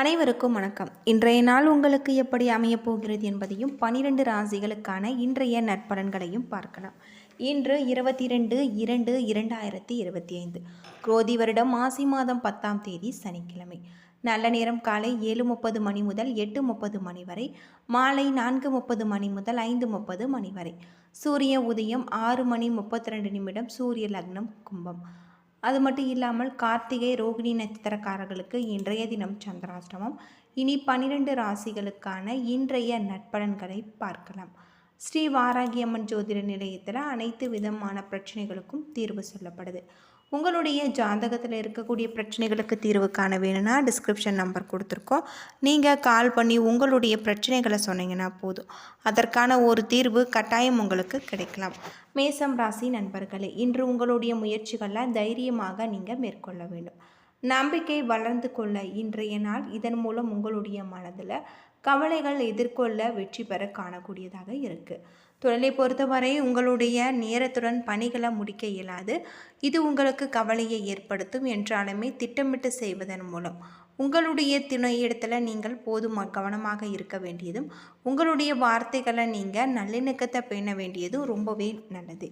அனைவருக்கும் வணக்கம். இன்றைய நாள் உங்களுக்கு எப்படி அமையப் போகிறது என்பதையும் பனிரெண்டு ராசிகளுக்கான இன்றைய நற்பலன்களையும் பார்க்கலாம். இன்று இருபத்தி ரெண்டு இரண்டு இரண்டாயிரத்தி இருபத்தி ஐந்து குரோதி வருடம் மாசி மாதம் பத்தாம் தேதி சனிக்கிழமை. நல்ல நேரம் காலை ஏழு முப்பது மணி முதல் எட்டு முப்பது மணி வரை மாலை நான்கு முப்பது மணி முதல் ஐந்து முப்பது மணி வரை. சூரிய உதயம் ஆறு மணி முப்பத்தி ரெண்டு நிமிடம் சூரிய லக்னம் கும்பம். அது மட்டும் இல்லாமல் கார்த்திகை ரோகிணி நட்சத்திரக்காரர்களுக்கு இன்றைய தினம் சந்திராஷ்டமம். இனி பனிரெண்டு ராசிகளுக்கான இன்றைய நட்பலன்களை பார்க்கலாம். ஸ்ரீ வாராகியம்மன் ஜோதிட நிலையத்தில் அனைத்து விதமான பிரச்சனைகளுக்கும் தீர்வு சொல்லப்படுது. உங்களுடைய ஜாதகத்தில் இருக்கக்கூடிய பிரச்சனைகளுக்கு தீர்வு காண வேணும்னா டிஸ்கிரிப்ஷன் நம்பர் கொடுத்துருக்கோம். நீங்கள் கால் பண்ணி உங்களுடைய பிரச்சனைகளை சொன்னீங்கன்னா போதும். அதற்கான ஒரு தீர்வு கட்டாயம் உங்களுக்கு கிடைக்கலாம். மேசம் ராசி நண்பர்களே இன்று உங்களுடைய முயற்சிகளை தைரியமாக நீங்கள் மேற்கொள்ள வேண்டும். நம்பிக்கை வளர்ந்து கொள்ள இன்றைய நாள் இதன் மூலம் உங்களுடைய மனதில் கவலைகள் எதிர்கொள்ள வெற்றி பெற காணக்கூடியதாக இருக்குது தொழிலை பொறுத்தவரை உங்களுடைய நேரத்துடன் பணிகளை முடிக்க இயலாது. இது உங்களுக்கு கவலையை ஏற்படுத்தும் என்றாலுமே திட்டமிட்டு செய்வதன் மூலம். உங்களுடைய துணையிடத்தில் நீங்கள் போதும் கவனமாக இருக்க வேண்டியதும் உங்களுடைய வார்த்தைகளை நீங்கள் நல்லிணக்கத்தை பேண வேண்டியதும் ரொம்பவே நல்லது.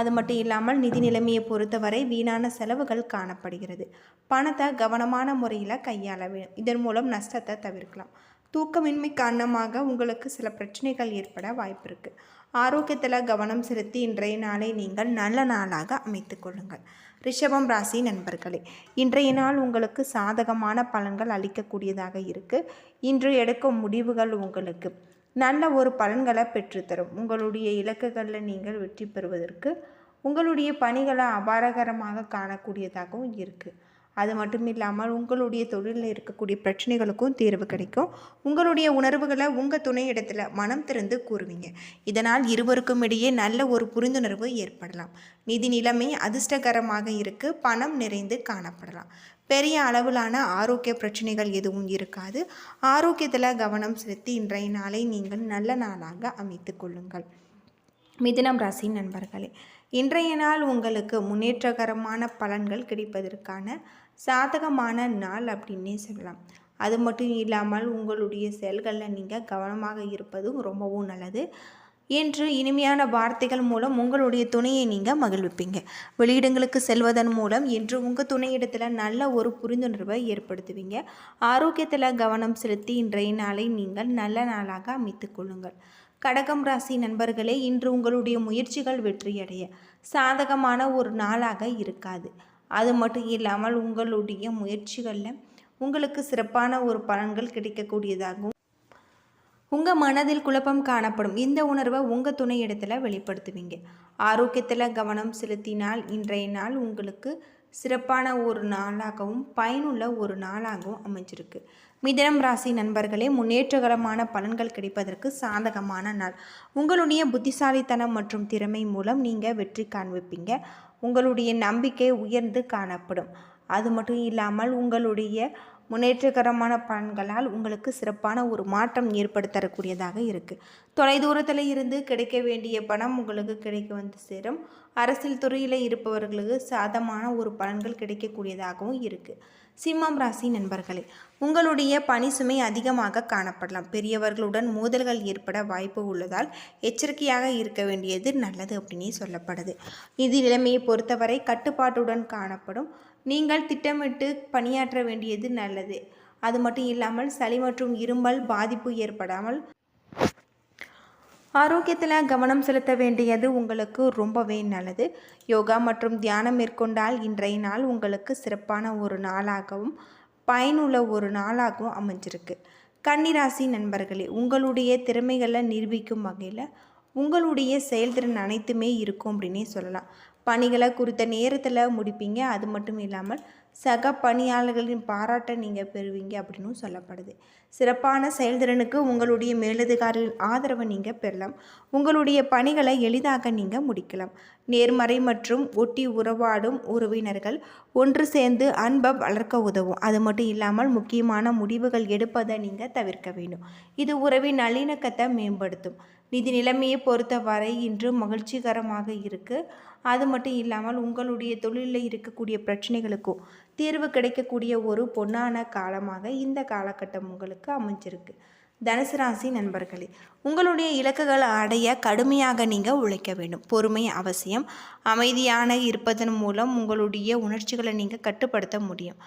அது மட்டும் இல்லாமல் நிதி நிலைமையை பொறுத்தவரை வீணான செலவுகள் காணப்படுகிறது. பணத்தை கவனமான முறையில் கையாள வேண்டும் இதன் மூலம் நஷ்டத்தை தவிர்க்கலாம். தூக்கமின்மை காரணமாக உங்களுக்கு சில பிரச்சனைகள் ஏற்பட வாய்ப்பு இருக்குது ஆரோக்கியத்தில் கவனம் செலுத்தி இன்றைய நாளை நீங்கள் நல்ல நாளாக அமைத்து கொள்ளுங்கள். ரிஷபம் ராசி நண்பர்களே இன்றைய நாள் உங்களுக்கு சாதகமான பலன்கள் அளிக்கக்கூடியதாக இருக்குது இன்று எடுக்கும் முடிவுகள் உங்களுக்கு நல்ல ஒரு பலன்களை பெற்றுத்தரும். உங்களுடைய இலக்குகளில் நீங்கள் வெற்றி பெறுவதற்கு உங்களுடைய பணிகளை அபாரகரமாக காணக்கூடியதாகவும் இருக்குது அது மட்டும் இல்லாமல் உங்களுடைய தொழிலில் இருக்கக்கூடிய பிரச்சனைகளுக்கும் தீர்வு கிடைக்கும். உங்களுடைய உணர்வுகளை உங்கள் துணையிடத்தில் மனம் திறந்து கூறுவீங்க. இதனால் இருவருக்கும் இடையே நல்ல ஒரு புரிந்துணர்வு ஏற்படலாம். நிதி நிலைமை அதிர்ஷ்டகரமாக இருக்கு. பணம் நிறைந்து காணப்படலாம். பெரிய அளவிலான ஆரோக்கிய பிரச்சனைகள் எதுவும் இருக்காது. ஆரோக்கியத்தில் கவனம் செலுத்தி இன்றைய நாளை நீங்கள் நல்ல நாளாக அமைத்து கொள்ளுங்கள். மிதுனம் ராசி நண்பர்களே இன்றைய நாள் உங்களுக்கு முன்னேற்றகரமான பலன்கள் கிடைப்பதற்கான சாதகமான நாள் அப்படின்னே சொல்லலாம். அது மட்டும் இல்லாமல் உங்களுடைய செயல்களில் நீங்கள் கவனமாக இருப்பதும் ரொம்பவும் நல்லது. என்று இனிமையான வார்த்தைகள் மூலம் உங்களுடைய துணையை நீங்கள் மகிழ்விப்பீங்க. வெளியிடங்களுக்கு செல்வதன் மூலம் என்று உங்கள் துணையிடத்தில் நல்ல ஒரு புரிந்துணர்வை ஏற்படுத்துவீங்க. ஆரோக்கியத்தில் கவனம் செலுத்தி இன்றைய நாளை நீங்கள் நல்ல நாளாக அமைத்து கொள்ளுங்கள். கடகம் ராசி நண்பர்களே இன்று உங்களுடைய முயற்சிகள் வெற்றியடைய. சாதகமான ஒரு நாளாக இருக்காது. அது மட்டும் இல்லாமல் உங்களுடைய முயற்சிகளில் உங்களுக்கு சிறப்பான ஒரு பலன்கள் கிடைக்கக்கூடியதாகும். உங்கள் மனதில் குழப்பம் காணப்படும் இந்த உணர்வை உங்கள் துணை இடத்துல வெளிப்படுத்துவீங்க. ஆரோக்கியத்தில் கவனம் செலுத்தினால் இன்றைய நாள் உங்களுக்கு சிறப்பான ஒரு நாளாகவும் பயனுள்ள ஒரு நாளாகவும் அமைஞ்சிருக்கு. மிதனம் ராசி நண்பர்களே முன்னேற்றகரமான பலன்கள் கிடைப்பதற்கு சாதகமான நாள். உங்களுடைய புத்திசாலித்தனம் மற்றும் திறமை மூலம் நீங்கள் வெற்றி காண்பிப்பீங்க. உங்களுடைய நம்பிக்கை உயர்ந்து காணப்படும். அது மட்டும் இல்லாமல் உங்களுடைய முன்னேற்றகரமான பலன்களால் உங்களுக்கு சிறப்பான ஒரு மாற்றம் ஏற்படுத்தக்கூடியதாக இருக்குது தொலைதூரத்தில் இருந்து கிடைக்க வேண்டிய பணம் உங்களுக்கு கிடைக்க வந்து சேரும். அரசியல் துறையில் இருப்பவர்களுக்கு சாதமான ஒரு பலன்கள் கிடைக்கக்கூடியதாகவும் இருக்குது சிம்மம் ராசி நண்பர்களே உங்களுடைய பணி சுமை அதிகமாக காணப்படலாம். பெரியவர்களுடன் மோதல்கள் ஏற்பட வாய்ப்பு உள்ளதால் எச்சரிக்கையாக இருக்க வேண்டியது நல்லது அப்படின்னே சொல்லப்படுது. இது நிலைமையை பொறுத்தவரை கட்டுப்பாட்டுடன் காணப்படும். நீங்கள் திட்டமிட்டு பணியாற்ற வேண்டியது நல்லது. அது மட்டும் இல்லாமல் சளி மற்றும் இருமல் பாதிப்பு ஏற்படாமல் ஆரோக்கியத்தில் கவனம் செலுத்த வேண்டியது உங்களுக்கு ரொம்பவே நல்லது. யோகா மற்றும் தியானம் மேற்கொண்டால் இன்றைய நாள் உங்களுக்கு சிறப்பான ஒரு நாளாகவும் பயனுள்ள ஒரு நாளாகவும் அமைஞ்சிருக்கு. கன்னிராசி நண்பர்களே உங்களுடைய திறமைகளை நிரூபிக்கும் வகையில் உங்களுடைய செயல்திறன் அனைத்துமே இருக்கும் அப்படின்னே சொல்லலாம். பணிகளை குறித்த நேரத்தில் முடிப்பீங்க. அது மட்டும் இல்லாமல் சக பணியாளர்களின் பாராட்டை நீங்கள் பெறுவீங்க அப்படின்னு சொல்லப்படுது. சிறப்பான செயல்திறனுக்கு உங்களுடைய மேலதிகாரிகளின் ஆதரவை நீங்கள் பெறலாம். உங்களுடைய பணிகளை எளிதாக நீங்கள் முடிக்கலாம். நேர்மறை மற்றும் ஒட்டி உறவாடும் உறவினர்கள் ஒன்று சேர்ந்து அன்பை வளர்க்க உதவும். அது மட்டும் இல்லாமல் முக்கியமான முடிவுகள் எடுப்பதை நீங்கள் தவிர்க்க வேண்டும். இது உறவின் நல்லிணக்கத்தை மேம்படுத்தும். நிதி நிலைமையை பொறுத்தவரை இன்று மகிழ்ச்சிகரமாக இருக்குது அது மட்டும் இல்லாமல் உங்களுடைய தொழிலில் இருக்கக்கூடிய பிரச்சனைகளுக்கும் தீர்வு கிடைக்கக்கூடிய ஒரு பொன்னான காலமாக இந்த காலகட்டம் உங்களுக்கு அமைஞ்சிருக்கு. தனுசு ராசி நண்பர்களே உங்களுடைய இலக்குகளை அடைய கடுமையாக நீங்கள் உழைக்க வேண்டும். பொறுமை அவசியம். அமைதியான இருப்பதன் மூலம் உங்களுடைய உணர்ச்சிகளை நீங்கள் கட்டுப்படுத்த முடியும்.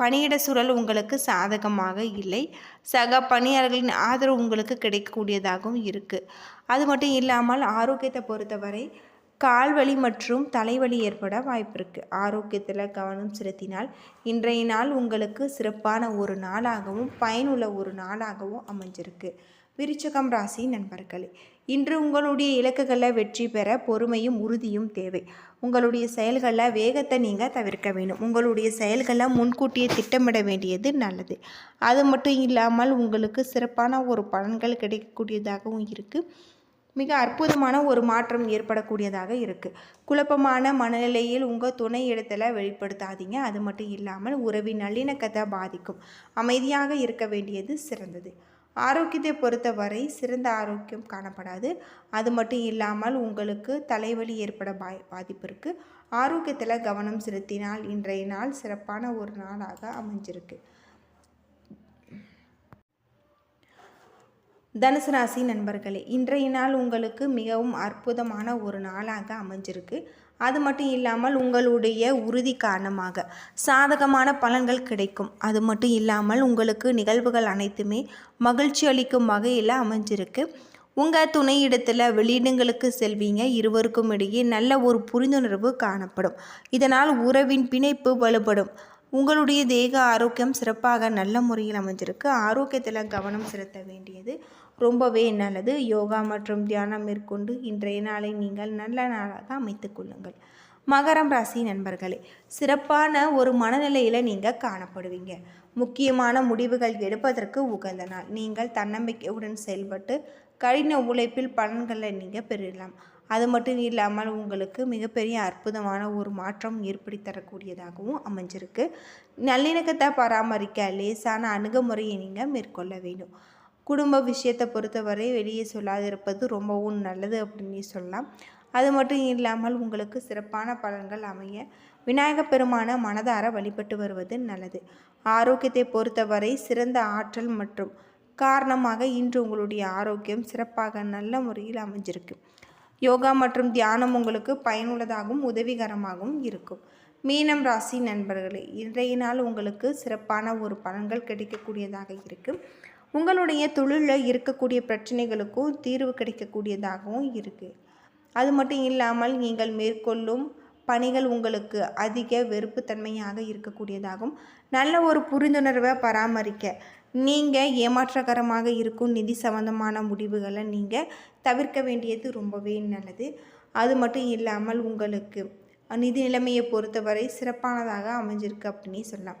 பணியிட சூழல் உங்களுக்கு சாதகமாக இல்லை. சக பணியாளர்களின் ஆதரவு உங்களுக்கு கிடைக்கக்கூடியதாகவும் இருக்குது அது மட்டும் இல்லாமல் ஆரோக்கியத்தை பொறுத்தவரை கால்வலி மற்றும் தலைவலி ஏற்பட வாய்ப்பு இருக்குது ஆரோக்கியத்தில் கவனம் செலுத்தினால் இன்றைய நாள் உங்களுக்கு சிறப்பான ஒரு நாளாகவும் பயனுள்ள ஒரு நாளாகவும் அமைஞ்சிருக்கு. விருச்சகம் ராசி நண்பர்களே இன்று உங்களுடைய இலக்குகளில் வெற்றி பெற பொறுமையும் உறுதியும் தேவை. உங்களுடைய செயல்களில் வேகத்தை நீங்கள் தவிர்க்க வேண்டும். உங்களுடைய செயல்களை முன்கூட்டியே திட்டமிட வேண்டியது நல்லது. அது மட்டும் இல்லாமல் உங்களுக்கு சிறப்பான ஒரு பலன்கள் கிடைக்கக்கூடியதாகவும் இருக்குது மிக அற்புதமான ஒரு மாற்றம் ஏற்படக்கூடியதாக இருக்குது குழப்பமான மனநிலையில் உங்கள் துணை இடத்துல வெளிப்படுத்தாதீங்க. அது மட்டும் இல்லாமல் உறவின் நல்லிணக்கத்தை பாதிக்கும். அமைதியாக இருக்க வேண்டியது சிறந்தது. ஆரோக்கியத்தை பொறுத்தவரை சிறந்த ஆரோக்கியம் காணப்படாது. அது மட்டும் இல்லாமல் உங்களுக்கு தலைவலி ஏற்பட பாய் பாதிப்பு இருக்குது ஆரோக்கியத்தில் கவனம் செலுத்தினால் இன்றைய நாள் சிறப்பான ஒரு நாளாக அமைஞ்சிருக்கு. தனுசு ராசி நண்பர்களே இன்றைய நாள் உங்களுக்கு மிகவும் அற்புதமான ஒரு நாளாக அமைஞ்சிருக்கு. அது மட்டும் இல்லாமல் உங்களுடைய உறுதி காரணமாக சாதகமான பலன்கள் கிடைக்கும். அது மட்டும் இல்லாமல் உங்களுக்கு நிகழ்வுகள் அனைத்துமே மகிழ்ச்சி அளிக்கும் வகையில் அமைஞ்சிருக்கு. உங்கள் துணையிடத்தில் வெளியிடங்களுக்கு செல்வீங்க. இருவருக்கும் இடையே நல்ல ஒரு புரிந்துணர்வு காணப்படும். இதனால் உறவின் பிணைப்பு வலுப்படும். உங்களுடைய தேக ஆரோக்கியம் சிறப்பாக நல்ல முறையில் அமைஞ்சிருக்கு. ஆரோக்கியத்தில் கவனம் செலுத்த வேண்டியது ரொம்பவே நல்லது. யோகா மற்றும் தியானம் மேற்கொண்டு இன்றைய நாளை நீங்கள் நல்ல நாளாக அமைத்துக் கொள்ளுங்கள். மகரம் ராசி நண்பர்களே சிறப்பான ஒரு மனநிலையில் நீங்கள் காணப்படுவீங்க. முக்கியமான முடிவுகள் எடுப்பதற்கு உகந்த நாள். நீங்கள் தன்னம்பிக்கையுடன் செயல்பட்டு கடின உழைப்பில் பலன்களை நீங்கள் பெறலாம். அது மட்டும் இல்லாமல் உங்களுக்கு மிகப்பெரிய அற்புதமான ஒரு மாற்றம் ஏற்படுத்தி தரக்கூடியதாகவும் அமைஞ்சிருக்கு. நல்லிணக்கத்தை பராமரிக்க லேசான அணுகுமுறையை நீங்கள் மேற்கொள்ள வேண்டும். குடும்ப விஷயத்தை பொறுத்தவரை வெளியே சொல்லாதிருப்பது ரொம்பவும் நல்லது அப்படின்னு சொல்லலாம். அது மட்டும் இல்லாமல் உங்களுக்கு சிறப்பான பலன்கள் அமைய விநாயகப் பெருமான மனதார வழிபட்டு வருவது நல்லது. ஆரோக்கியத்தை பொறுத்தவரை சிறந்த ஆற்றல் மற்றும் காரணமாக இன்று உங்களுடைய ஆரோக்கியம் சிறப்பாக நல்ல முறையில் அமைஞ்சிருக்கு. யோகா மற்றும் தியானம் உங்களுக்கு பயனுள்ளதாகவும் உதவிகரமாகவும் இருக்கும். மீனம் ராசி நண்பர்களே இன்றைய நாள் உங்களுக்கு சிறப்பான ஒரு பலன்கள் கிடைக்கக்கூடியதாக இருக்குது உங்களுடைய தொழிலில் இருக்கக்கூடிய பிரச்சனைகளுக்கும் தீர்வு கிடைக்கக்கூடியதாகவும் இருக்குது அது மட்டும் இல்லாமல் நீங்கள் மேற்கொள்ளும் பணிகள் உங்களுக்கு அதிக வெறுப்புத்தன்மையாக இருக்கக்கூடியதாகும். நல்ல ஒரு புரிந்துணர்வை பராமரிக்க. நீங்கள் ஏமாற்றகரமாக இருக்கும் நிதி சம்பந்தமான முடிவுகளை நீங்கள் தவிர்க்க வேண்டியது ரொம்பவே நல்லது. அது மட்டும் இல்லாமல் உங்களுக்கு நிதி நிலைமையை பொறுத்தவரை சிறப்பானதாக அமைஞ்சிருக்கு அப்படின்னு சொல்லலாம்.